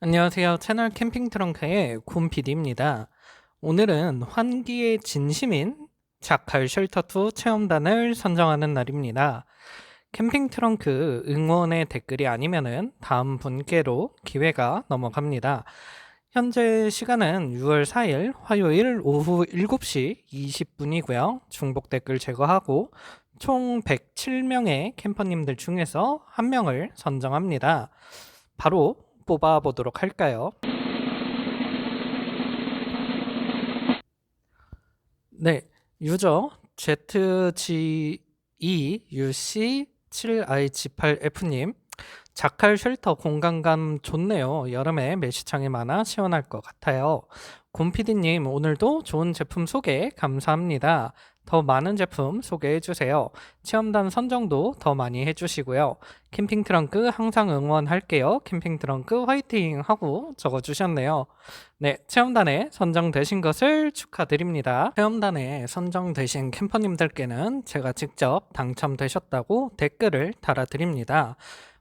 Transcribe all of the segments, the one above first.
안녕하세요. 채널 캠핑 트렁크의 곰 PD입니다. 오늘은 환기의 진심인 자칼 쉘터2 체험단을 선정하는 날입니다. 캠핑 트렁크 응원의 댓글이 아니면은 다음 분께로 기회가 넘어갑니다. 현재 시간은 6월 4일 화요일 오후 7시 20분이고요. 중복 댓글 제거하고 총 107명의 캠퍼님들 중에서 한 명을 선정합니다. 바로 뽑아 보도록 할까요? 네, 유저 ZG2UC7IG8F님 자칼 쉘터 공간감 좋네요. 여름에 메시창이 많아 시원할 것 같아요. 곰피디님 오늘도 좋은 제품 소개 감사합니다. 더 많은 제품 소개해 주세요. 체험단 선정도 더 많이 해 주시고요. 캠핑 트렁크 항상 응원할게요. 캠핑 트렁크 화이팅 하고 적어 주셨네요. 네, 체험단에 선정되신 것을 축하드립니다. 체험단에 선정되신 캠퍼님들께는 제가 직접 당첨되셨다고 댓글을 달아드립니다.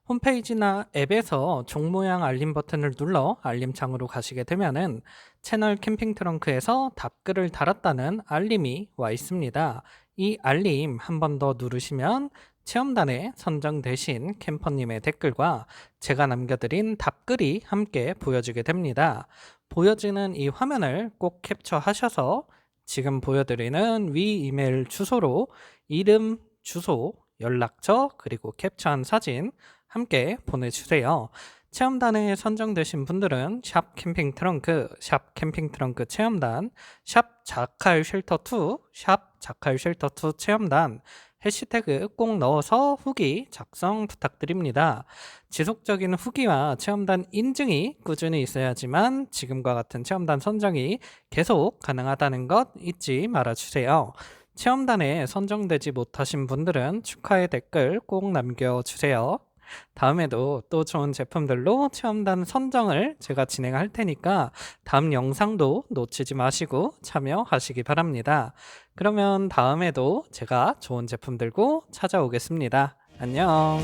홈페이지나 앱에서 종 모양 알림 버튼을 눌러 알림창으로 가시게 되면은 채널 캠핑 트렁크에서 답글을 달았다는 알림이 와 있습니다. 이 알림 한 번 더 누르시면 체험단에 선정되신 캠퍼님의 댓글과 제가 남겨드린 답글이 함께 보여지게 됩니다. 보여지는 이 화면을 꼭 캡처하셔서 지금 보여드리는 위 이메일 주소로 이름, 주소, 연락처, 그리고 캡처한 사진 함께 보내주세요. 체험단에 선정되신 분들은 샵 캠핑 트렁크, 샵 캠핑 트렁크 체험단, 샵 자칼 쉘터 2, 샵 자칼 쉘터 2 체험단 해시태그 꼭 넣어서 후기 작성 부탁드립니다. 지속적인 후기와 체험단 인증이 꾸준히 있어야지만 지금과 같은 체험단 선정이 계속 가능하다는 것 잊지 말아주세요. 체험단에 선정되지 못하신 분들은 축하의 댓글 꼭 남겨주세요. 다음에도 또 좋은 제품들로 체험단 선정을 제가 진행할 테니까 다음 영상도 놓치지 마시고 참여하시기 바랍니다. 그러면 다음에도 제가 좋은 제품 들고 찾아오겠습니다. 안녕.